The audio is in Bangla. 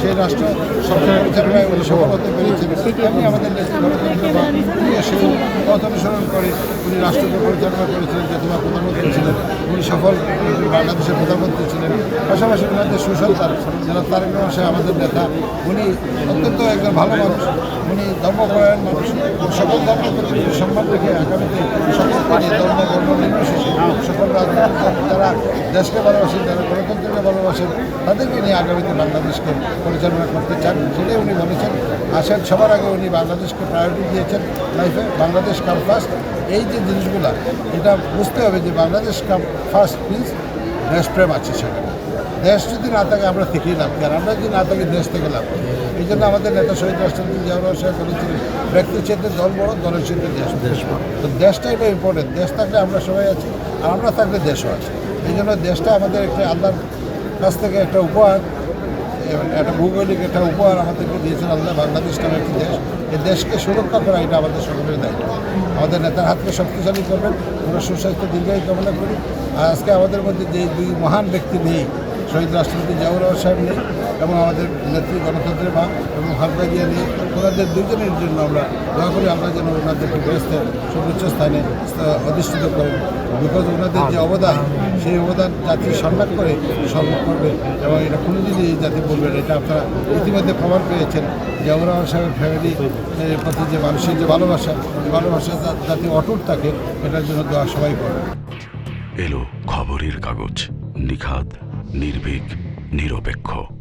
সেই রাষ্ট্র পরিচালনায় উনি সফল হতে পেরেছেন আমি আমাদের সেই পথ অনুসরণ করে উনি রাষ্ট্রকে পরিচালনা করেছিলেন যতবা প্রধানমন্ত্রী ছিলেন উনি সফল বাংলাদেশের প্রধানমন্ত্রী ছিলেন পাশাপাশি ওনাদের সুসন্তান যারা তারেক রহমান আমাদের নেতা উনি অত্যন্ত একজন ভালো মানুষ উনি ধর্মপরায়ণ মানুষ সকল ধর্মের প্রতি সম্মান রেখে আগামীতে সকল দেশকে ভালোবাসেন যারা গণতন্ত্রকে ভালোবাসেন তাদেরকে নিয়ে আগামীতে বাংলাদেশকে পরিচালনা করতে চান সেটাই উনি বলেছেন আসেন সবার আগে উনি বাংলাদেশকে প্রায়োরিটি দিয়েছেন লাইফে বাংলাদেশ কাম ফার্স্ট এই যে জিনিসগুলা এটা বুঝতে হবে যে বাংলাদেশ কাম ফার্স্ট মিনস দেশপ্রেম আছে সেখানে দেশ যদি না থাকে আমরা থেকেই লাভ আর আমরা যদি না থাকি দেশ থেকে লাভ? এই জন্য আমাদের নেতা শহীদ রাষ্ট্রপতি জিয়াউর সাহেব বলেছিলেন ব্যক্তি চেতে দল বড় দলের চেতে দেশ দেশ বড়। তো দেশটাই এটা ইম্পর্টেন্ট দেশ থাকলে আমরা সবাই আছি আর আমরা থাকলে দেশও আছে। এই জন্য দেশটা আমাদের একটা আল্লাহর কাছ থেকে একটা উপহার একটা ভৌগোলিক একটা উপহার আমাদেরকে দিয়েছেন আল্লাহ। বাংলাদেশ নামে একটি দেশ। এই দেশকে সুরক্ষা করা এটা আমাদের সকলের দায়িত্ব। আমাদের নেতার হাতকে শক্তিশালী করবেন আমরা সুস্বাস্থ্য দীর্ঘায়ু কামনা করি। আর আজকে আমাদের মধ্যে যে দুই মহান ব্যক্তি নেই শহীদ রাষ্ট্রপতি জিয়াউর সাহেব নেই এবং আমাদের নেত্রী গণতন্ত্রের মা এবং খালদা জিয়া নেই ওনাদের দুজনের জন্য আমরা দয়া করি, আমরা যেন ওনাদেরকে ব্যস্ত সর্বোচ্চ স্থানে অধিষ্ঠিত করেন। বিকজ ওনাদের যে অবদান, সেই অবদান জাতি সম্মান করে সম্মান করবে এবং এটা কোনোদিনই এই জাতি বলবেন এটা আপনারা ইতিমধ্যে প্রমাণ পেয়েছেন। জিয়াউর সাহেবের ফ্যামিলি প্রতি যে মানুষের যে ভালোবাসা ভালোবাসা যাতে অটুট থাকে এটার জন্য দোয়া সবাই করবে। এলো খবরের কাগজ, নিখাদ। নির্ভীক নিরপেক্ষ।